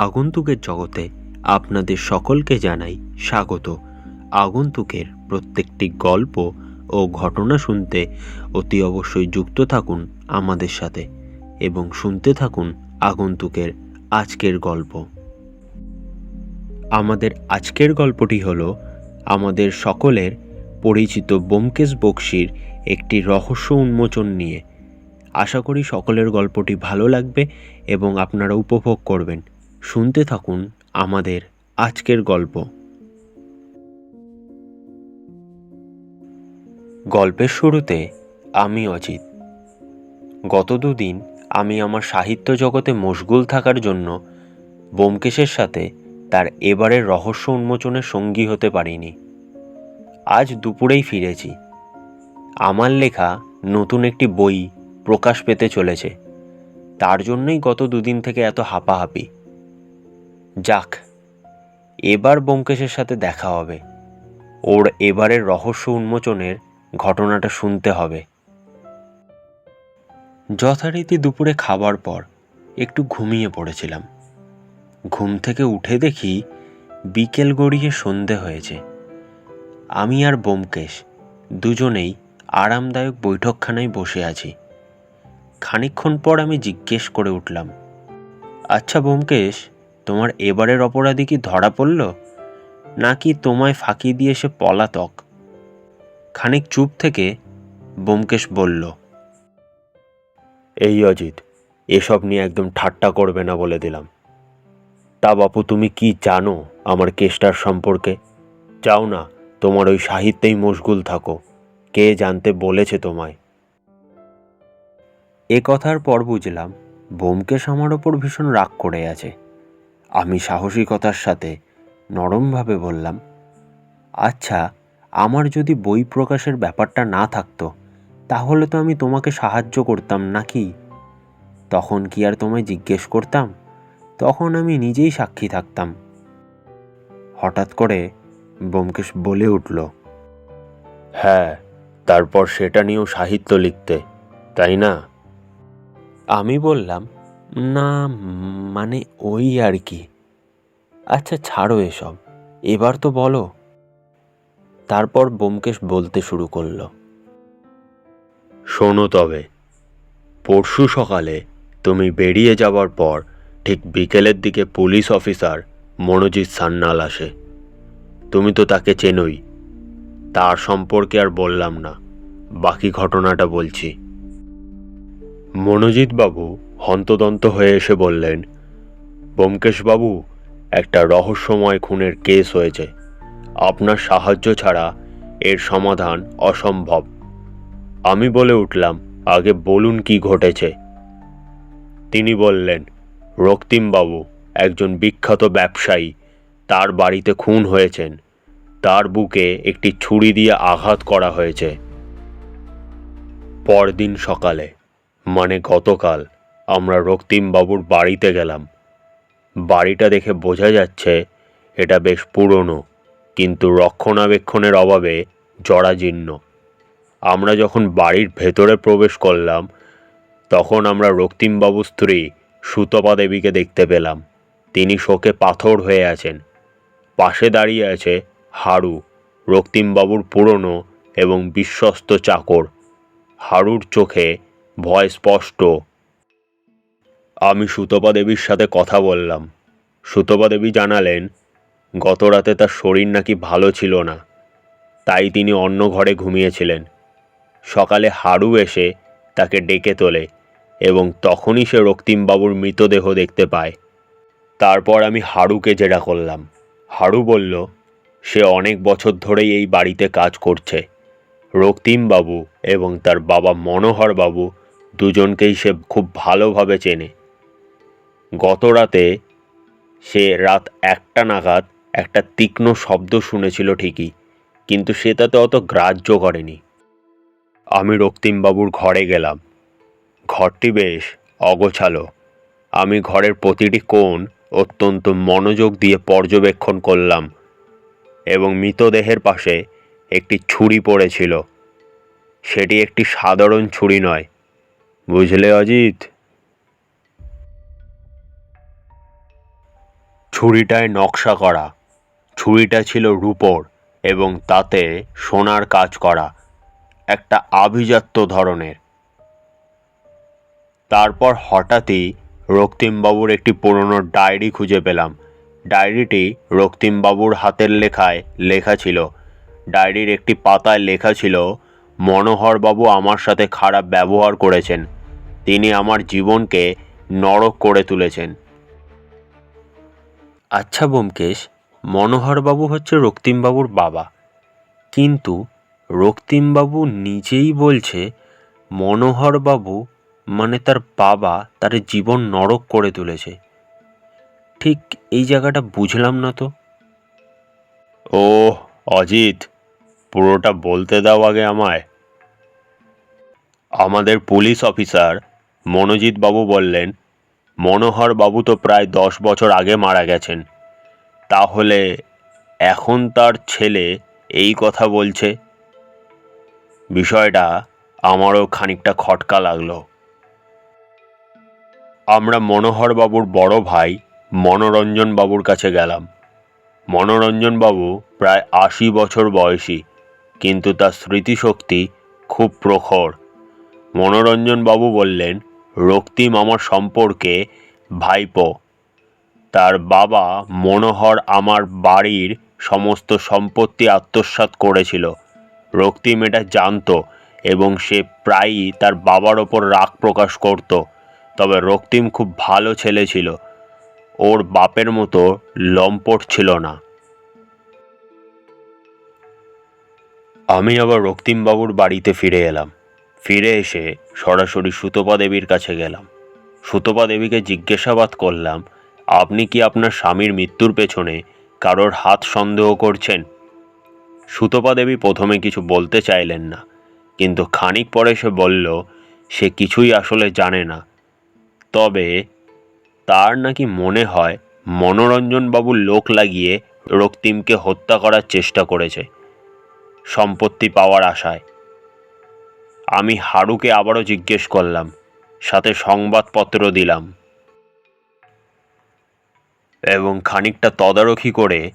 আগন্তুকের জগতে আপনাদের সকলকে জানাই স্বাগত। আগন্তুকের প্রত্যেকটি গল্প ও ঘটনা শুনতে অতি অবশ্যই যুক্ত থাকুন আমাদের সাথে এবং শুনতে থাকুন আগন্তুকের আজকের গল্প। আমাদের আজকের গল্পটি হলো আমাদের সকলের পরিচিত ব্যোমকেশ বক্সির একটি রহস্য উন্মোচন নিয়ে। আশা করি সকলের গল্পটি ভালো লাগবে এবং আপনারা উপভোগ করবেন। শুনতে থাকুন আমাদের আজকের গল্প। গল্পের শুরুতে আমি অজিত। গত দুদিন আমি আমার সাহিত্য জগতে মশগুল থাকার জন্য ব্যোমকেশের সাথে তার এবারের রহস্য উন্মোচনের সঙ্গী হতে পারিনি। আজ দুপুরেই ফিরেছি। আমার লেখা নতুন একটি বই প্রকাশ পেতে চলেছে। তার জন্যই গত দুদিন থেকে এত হাঁপাহাপি। যাক, এবার ব্যোমকেশের সাথে দেখা হবে। ওর এবারের রহস্য উন্মোচনের ঘটনাটা শুনতে হবে। যথারীতি দুপুরে খাবার পর একটু ঘুমিয়ে পড়েছিলাম। ঘুম থেকে উঠে দেখি বিকেল গড়িয়ে সন্ধে হয়েছে। আমি আর ব্যোমকেশ দুজনেই আরামদায়ক বৈঠকখানায় বসে আছি। খানিকক্ষণ পর আমি জিজ্ঞেস করে উঠলাম আচ্ছা ব্যোমকেশ তোমার এবারের অপরাধী কি ধরা পড়ল? নাকি তোমায় ফাঁকি দিয়ে সে পলাতক? খানিক চুপ থেকে ব্যোমকেশ বলল এই অজিত এসব নিয়ে একদম ঠাট্টা করবে না বলে দিলাম। তা বাপু তুমি কি জানো আমার কেসটার সম্পর্কে? চাও না তোমার ওই সাহিত্যেই মশগুল থাকো। কে জানতে বলেছে তোমায়? এ কথার পর বুঝলাম ব্যোমকেশ আমার ওপর ভীষণ রাগ করে আছে। আমি সাহসিকতার সাথে নরমভাবে বললাম আচ্ছা আমার যদি বই প্রকাশের ব্যাপারটা না থাকতো তাহলে তো আমি তোমাকে সাহায্য করতাম নাকি? তখন কি আর তোমায় জিজ্ঞেস করতাম? তখন আমি নিজেই সাক্ষী থাকতাম। হঠাৎ করে ব্যোমকেশ বলে উঠল হ্যাঁ তারপর সেটা নিয়েও সাহিত্য লিখতে তাই না? আমি বললাম না মানে ওই আর কি। আচ্ছা ছাড়ো এসব। এবার তো বলো। তারপর ব্যোমকেশ বলতে শুরু করল। শোনো তবে, পরশু সকালে তুমি বেরিয়ে যাবার পর ঠিক বিকেলের দিকে পুলিশ অফিসার মনোজিৎ সান্যাল আসে। তুমি তো তাকে চেনোই। তার সম্পর্কে আর বললাম না। বাকি ঘটনাটা বলছি। মনোজিৎ বাবু হন্তদন্ত হয়ে এসে বললেন, ব্যোমকেশবাবু, একটা রহস্যময় খুনের কেস হয়েছে। আপনার সাহায্য ছাড়া এর সমাধান অসম্ভব। আমি বলে উঠলাম, আগে বলুন কি ঘটেছে। তিনি বললেন, রক্তিমবাবু, একজন বিখ্যাত ব্যবসায়ী, তার বাড়িতে খুন হয়েছেন। তার বুকে একটি ছুরি দিয়ে আঘাত করা হয়েছে। পরদিন সকালে মানে গতকাল আমরা রক্তিমবাবুর বাড়িতে গেলাম। বাড়িটা দেখে বোঝা যাচ্ছে এটা বেশ পুরনো, কিন্তু রক্ষণাবেক্ষণের অভাবে জরাজীর্ণ। আমরা যখন বাড়ির ভেতরে প্রবেশ করলাম, তখন আমরা রক্তিমবাবুর স্ত্রী সুতপা দেবীকে দেখতে পেলাম। তিনি শোকে পাথর হয়ে আছেন। পাশে দাঁড়িয়ে আছে হাড়ু রক্তিমবাবুর পুরনো এবং বিশ্বস্ত চাকর। হাড়ুর চোখে ভয় স্পষ্ট। আমি সুতপা দেবীর সাথে কথা বললাম। সুতপা দেবী জানালেন, গত রাতে তার শরীর নাকি ভালো ছিল না। তাই তিনি অন্য ঘরে ঘুমিয়েছিলেন। সকালে হাড়ু এসে তাকে ডেকে তোলে এবং তখনই সে রক্তিমবাবুর মৃতদেহ দেখতে পায়। তারপর আমি হাড়ুকে জেরা করলাম। হাড়ু বলল, সে অনেক বছর ধরেই এই বাড়িতে কাজ করছে। রক্তিমবাবু এবং তার বাবা মনোহর বাবু দুজনকেই সে খুব ভালোভাবে চেনে। গত রাতে সে রাত একটা নাগাদ একটা তীক্ষ্ণ শব্দ শুনেছিল ঠিকই, কিন্তু সে তাতে অত গ্রাহ্য করেনি। আমি রক্তিমবাবুর ঘরে গেলাম। ঘরটি বেশ অগোছালো। আমি ঘরের প্রতিটি কোণ অত্যন্ত মনোযোগ দিয়ে পর্যবেক্ষণ করলাম এবং মৃতদেহের পাশে একটি ছুরি পড়েছিল। সেটি একটি সাধারণ ছুরি নয়। বুঝলে অজিত? ছুরিটায় নকশা করা। ছুরিটা ছিল রূপোর এবং তাতে সোনার কাজ করা, একটা আভিজাত্য ধরনের। তারপর হঠাৎই রক্তিমবাবুর একটি পুরনো ডায়েরি খুঁজে পেলাম। ডায়েরিটি রক্তিমবাবুর হাতের লেখায় লেখা ছিল। ডায়েরির একটি পাতায় লেখা ছিল, মনোহরবাবু আমার সাথে খারাপ ব্যবহার করেছেন। তিনি আমার জীবনকে নরক করে তুলেছেন। আচ্ছা ব্যোমকেশ মনোহরবাবু হচ্ছে রক্তিমবাবুর বাবা। কিন্তু রক্তিমবাবু নিজেই বলছে, মনোহরবাবু মানে তার বাবা তার জীবন নরক করে তুলেছে। ঠিক এই জায়গাটা বুঝলাম না তো। ও অজিত, পুরোটা বলতে দাও আগে আমায়। আমাদের পুলিশ অফিসার মনোজিৎ বাবু বললেন মনোহর বাবু তো প্রায় দশ বছর আগে মারা গেছেন। তাহলে এখন তার ছেলে এই কথা বলছে? বিষয়টা আমারও খানিকটা খটকা লাগল। আমরা মনোহর বাবুর বড় ভাই মনোরঞ্জন বাবুর কাছে গেলাম। মনোরঞ্জন বাবু প্রায় আশি বছর বয়সী, কিন্তু তার স্মৃতিশক্তি খুব প্রখর। মনোরঞ্জন বাবু বললেন রক্তিম আমার সম্পর্কে ভাইপো। তার বাবা মনোহর আমার বাড়ির সমস্ত সম্পত্তি আত্মসাৎ করেছিল। রক্তিম এটা জানতো এবং সে প্রায়ই তার বাবার ওপর রাগ প্রকাশ করত। তবে রক্তিম খুব ভালো ছেলে ছিল। ওর বাপের মতো লম্পট ছিল না। আমি আবার রক্তিমবাবুর বাড়িতে ফিরে এলাম। ফিরে এসে সরাসরি সুতপা দেবীর কাছে গেলাম। সুতপা দেবীকে জিজ্ঞাসাবাদ করলাম, আপনি কি আপনার স্বামীর মৃত্যুর পেছনে কারোর হাত সন্দেহ করছেন? সুতপা দেবী প্রথমে কিছু বলতে চাইলেন না, কিন্তু খানিক পরে সে বলল, সে কিছুই আসলে জানে না। তবে তার নাকি মনে হয় মনোরঞ্জনবাবু লোক লাগিয়ে রক্তিমকে হত্যা করার চেষ্টা করেছে। সম্পত্তি পাওয়ার আশায়। আমি হারুকে আবারও জিজ্ঞেস করলাম, সাথে সংবাদপত্র দিলাম। এবং খানিকটা তদারকি করে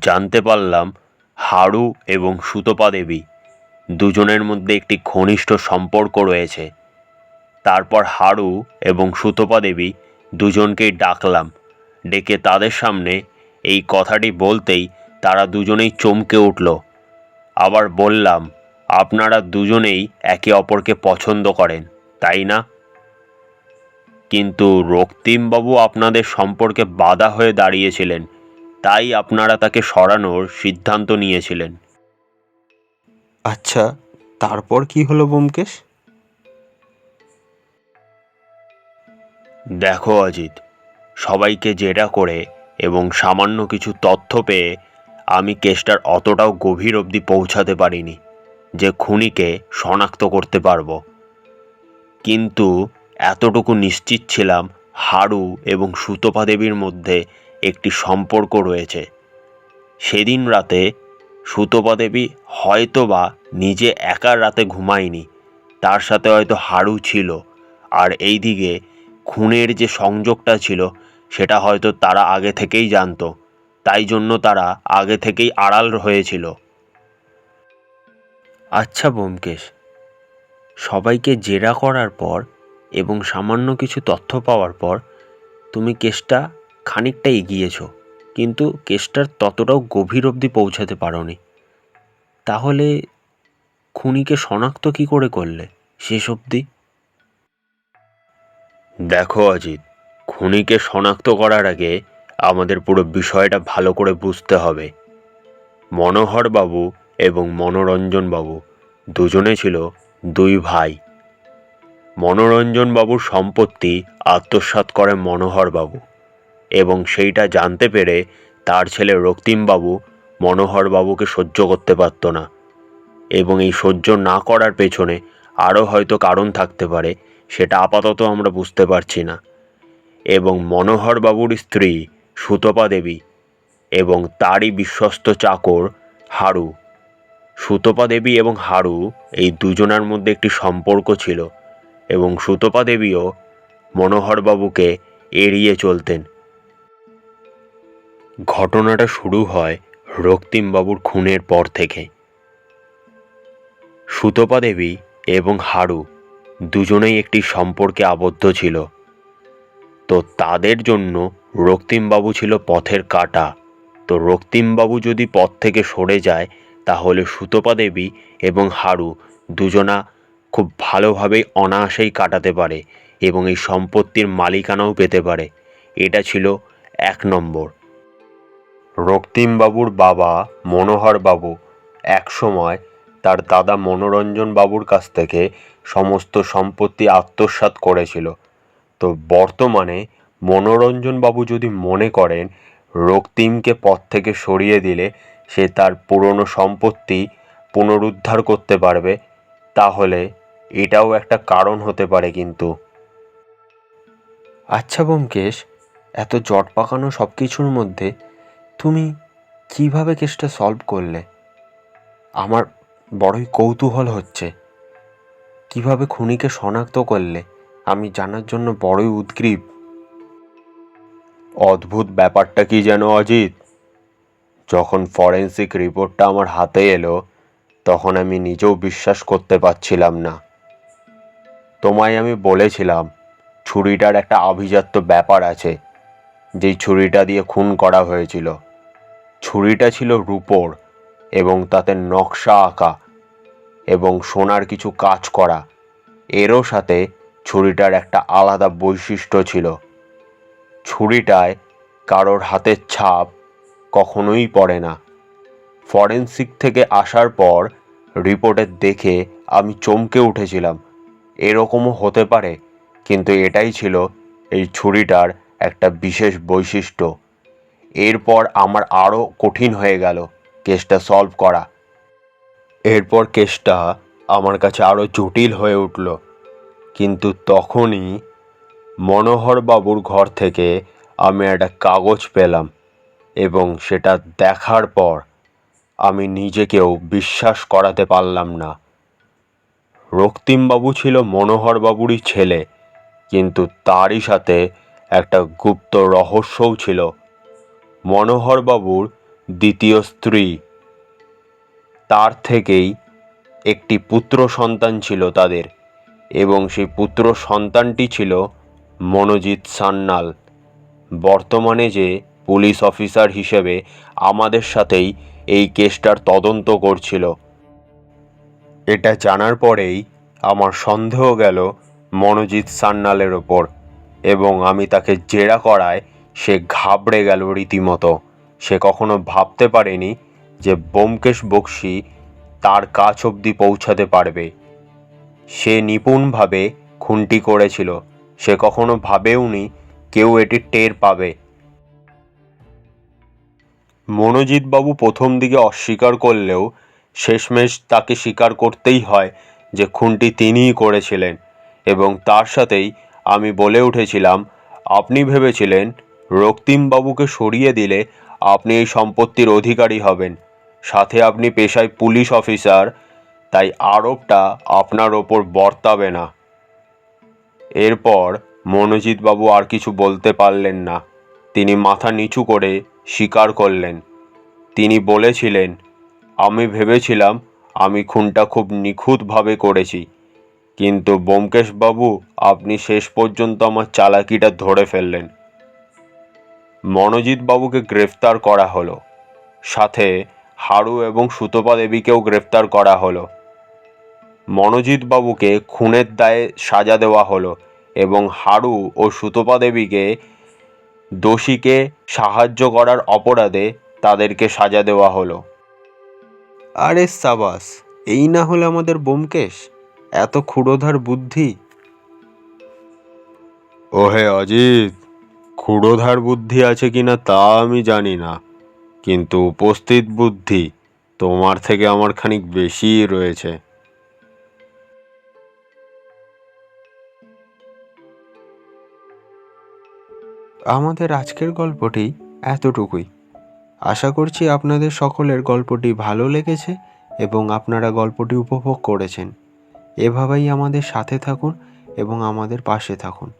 জানতে পারলাম হাড়ু এবং সুতপা দেবী দুজনের মধ্যে একটি ঘনিষ্ঠ সম্পর্ক রয়েছে। তারপর হাড়ু এবং সুতপা দেবী দুজনকেই ডাকলাম, ডেকে তাদের সামনে এই কথাটি বলতেই তারা দুজনেই চমকে উঠল। আবার বললাম আপনারা দুজনেই একে অপরকে পছন্দ করেন তাই না? কিন্তু রক্তিমবাবু আপনাদের সম্পর্কে বাধা হয়ে দাঁড়িয়েছিলেন তাই আপনারা তাকে সরানোর সিদ্ধান্ত নিয়েছিলেন। আচ্ছা তারপর কি হলো ব্যোমকেশ? দেখো অজিত সবাইকে জেরা করে এবং সামান্য কিছু তথ্য পেয়ে আমি কেসটার অতটাও গভীর অবধি পৌঁছাতে পারিনি। যে খুনিকে শনাক্ত করতে পারব। কিন্তু এতটুকু নিশ্চিত ছিলাম হাড়ু এবং সুতপা দেবীর মধ্যে একটি সম্পর্ক রয়েছে। সেদিন রাতে সুতপা দেবী হয়তোবা নিজে একা রাতে ঘুমায়নি, তার সাথে হয়তো হাড়ু ছিল, আর এইদিকে খুনের যে সংযোগটা ছিল, সেটা হয়তো তারা আগে থেকেই জানতো, তাই জন্য তারা আগে থেকেই আড়াল হয়েছিল। আচ্ছা ব্যোমকেশ, সবাইকে জেরা করার পর এবং সামান্য কিছু তথ্য পাওয়ার পর তুমি কেসটা খানিকটা এগিয়েছ, কিন্তু কেসটার ততটাও গভীর অবধি পৌঁছাতে পারোনি। তাহলে খুনিকে শনাক্ত কি করে করলে শেষ অবধি? দেখো অজিত, খুনিকে শনাক্ত করার আগে আমাদের পুরো বিষয়টা ভালো করে বুঝতে হবে। মনোহর বাবু এবং মনোরঞ্জন বাবু দুজনে ছিল দুই ভাই। মনোরঞ্জন বাবুর সম্পত্তি আত্মসাৎ করেন মনোহর বাবু এবং সেইটা জানতে পেরে তার ছেলে রক্তিমবাবু মনোহর বাবুকে সহ্য করতে পারত না এবং এই সহ্য না করার পেছনে আরও হয়তো কারণ থাকতে পারে সেটা আপাতত আমরা বুঝতে পারছি না এবং মনোহর বাবুর স্ত্রী সুতপা দেবী এবং তারই বিশ্বস্ত চাকর হারু। সুতপা দেবী এবং হারু এই দুজনার মধ্যে একটি সম্পর্ক ছিল এবং সুতপা দেবীও মনোহরবাবুকে এড়িয়ে চলতেন। ঘটনাটা শুরু হয় রক্তিমবাবুর খুনের পর থেকে। সুতপা দেবী এবং হারু দুজনেই একটি সম্পর্কে আবদ্ধ ছিল। তো তাদের জন্য রক্তিমবাবু ছিল পথের কাটা। তো রক্তিমবাবু যদি পথ থেকে সরে যায় তাহলে সুতপা দেবী এবং হারু দুজনা খুব ভালোভাবেই অনায়াসেই কাটাতে পারে এবং এই সম্পত্তির মালিকানাও পেতে পারে। এটা ছিল এক নম্বর। রক্তিমবাবুর বাবা মনোহর বাবু একসময় তার দাদা মনোরঞ্জন বাবুর কাছ থেকে সমস্ত সম্পত্তি আত্মসাৎ করেছিল। তো বর্তমানে মনোরঞ্জন বাবু যদি মনে করেন, রক্তিমকে পথ থেকে সরিয়ে দিলে সে তার পুরনো সম্পত্তি পুনরুদ্ধার করতে পারবে তাহলে এটাও একটা কারণ হতে পারে কিন্তু। আচ্ছা ব্যোমকেশ এত জট পাকানো সব কিছুর মধ্যে তুমি কীভাবে কেসটা সলভ করলে? আমার বড়ই কৌতূহল হচ্ছে। কীভাবে খুনিকে শনাক্ত করলে? আমি জানার জন্য বড়ই উদ্গ্রীব অদ্ভুত ব্যাপারটা কি যেন অজিত? যখন ফরেন্সিক রিপোর্টটা আমার হাতে এলো, তখন আমি নিজেও বিশ্বাস করতে পারছিলাম না। তোমায় আমি বলেছিলাম, ছুরিটার একটা আভিজাত্য ব্যাপার আছে, যেই ছুরিটা দিয়ে খুন করা হয়েছিল। ছুরিটা ছিল রূপোর এবং তাতে নকশা আঁকা এবং সোনার কিছু কাজ করা। এরও সাথে ছুরিটার একটা আলাদা বৈশিষ্ট্য ছিল। ছুরিটায় কারোর হাতের ছাপ কখনোই পড়ে না। ফরেন্সিক থেকে আসার পর রিপোর্টে দেখে আমি চমকে উঠেছিলাম। এরকমও হতে পারে, কিন্তু এটাই ছিল এই ছুরিটার একটা বিশেষ বৈশিষ্ট্য। এরপর আমার আরও কঠিন হয়ে গেল কেসটা সলভ করা। এরপর কেসটা আমার কাছে আরও জটিল হয়ে উঠল। কিন্তু তখনই মনোহর বাবুর ঘর থেকে আমি একটা কাগজ পেলাম। এবং সেটা দেখার পর আমি নিজেকেও বিশ্বাস করাতে পারলাম না। রক্তিমবাবু ছিল মনোহরবাবুরই ছেলে, কিন্তু তারই সাথে একটা গুপ্ত রহস্যও ছিল। মনোহরবাবুর দ্বিতীয় স্ত্রী, তার থেকেই একটি পুত্র সন্তান ছিল তাদের এবং সেই পুত্র সন্তানটি ছিল মনোজিৎ সান্যাল। বর্তমানে যে পুলিশ অফিসার হিসেবে আমাদের সাথেই এই কেসটার তদন্ত করছিল। এটা জানার পরেই আমার সন্দেহ গেল মনোজিৎ সান্যালের ওপর এবং আমি তাকে জেরা করায় সে ঘাবড়ে গেল রীতিমতো। সে কখনো ভাবতে পারেনি যে ব্যোমকেশ বক্সি তার কাছ অবধি পৌঁছাতে পারবে। সে নিপুণভাবে খুনটি করেছিল। সে কখনো ভাবেওনি কেউ এটি টের পাবে। মনোজিৎবাবু প্রথম দিকে অস্বীকার করলেও শেষমেশ তাকে স্বীকার করতেই হয় যে খুনটি তিনিই করেছিলেন এবং তার সাথেই আমি বলে উঠেছিলাম, আপনি ভেবেছিলেন রক্তিমবাবুকে সরিয়ে দিলে আপনি এই সম্পত্তির অধিকারী হবেন। সাথে আপনি পেশায় পুলিশ অফিসার, তাই আরোপটা আপনার ওপর বর্তাবে না। এরপর মনোজিৎবাবু আর কিছু বলতে পারলেন না। তিনি মাথা নিচু করে স্বীকার করলেন। তিনি বলেছিলেন, আমি ভেবেছিলাম আমি খুনটা খুব নিখুঁতভাবে করেছি, কিন্তু ব্যোমকেশবাবু, আপনি শেষ পর্যন্ত আমার চালাকিটা ধরে ফেললেন। মনোজিৎবাবুকে গ্রেফতার করা হলো। সাথে হারু এবং সুতপা দেবীকেও গ্রেফতার করা হলো। মনোজিৎবাবুকে খুনের দায়ে সাজা দেওয়া হলো এবং হারু ও সুতপা দেবীকে দোষীকে সাহায্য করার অপরাধে তাদেরকে সাজা দেওয়া হলো। আরে সাবাস এই না হলে আমাদের ব্যোমকেশ এত ক্ষুরোধার বুদ্ধি। ওহে অজিত ক্ষুরোধার বুদ্ধি আছে কিনা তা আমি জানি না কিন্তু উপস্থিত বুদ্ধি তোমার থেকে আমার খানিক বেশিই রয়েছে। আমাদের আজকের গল্পটি এতটুকুই। আশা করছি আপনাদের সকলের গল্পটি ভালো লেগেছে এবং আপনারা গল্পটি উপভোগ করেছেন। এভাবেই আমাদের সাথে থাকুন এবং আমাদের পাশে থাকুন।